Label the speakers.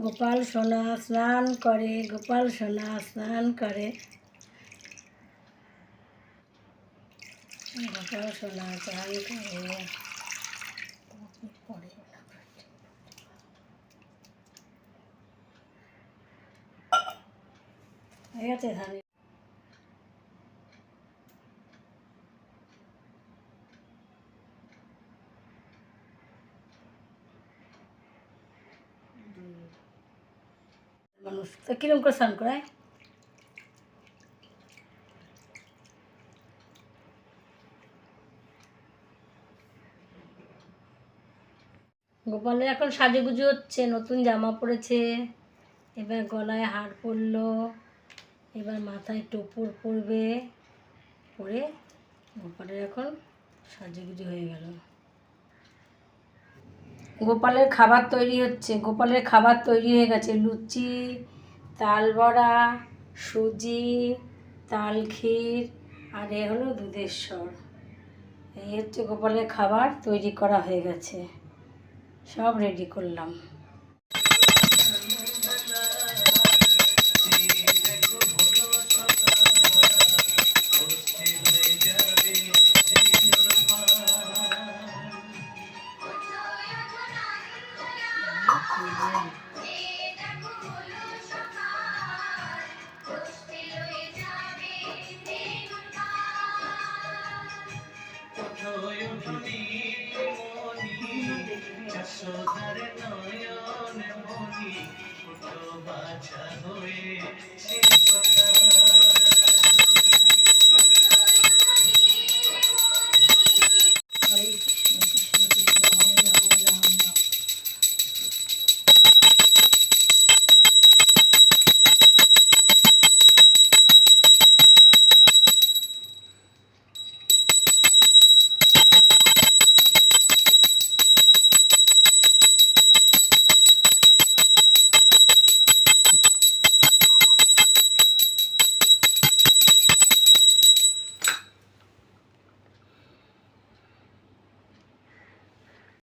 Speaker 1: গোপাল সোনা স্নান করে, গোপাল সোনা স্নান করে। গোপাল সোনা স্নান করে। হয়ে গেছে ধানে মানুষ তো কিরম করে স্নান করায়? গোপালের এখন সাজুগুজু হচ্ছে, নতুন জামা পরেছে, এবার গলায় হার পরলো, এবার মাথায় টোপর পরবে, পরে গোপালের এখন সাজুগুজু হয়ে গেল। গোপালের খাবার তৈরি হচ্ছে। গোপালের খাবার তৈরি হয়ে গেছে। লুচি তালবড়া সুজি তালক্ষীর আর এ হলো দুধের স্বর এই হচ্ছে গোপালের খাবার তৈরি করা হয়ে গেছে। সব রেডি করলাম। সোনার নয়ন মনি ছোট বাছা হয়ে কথা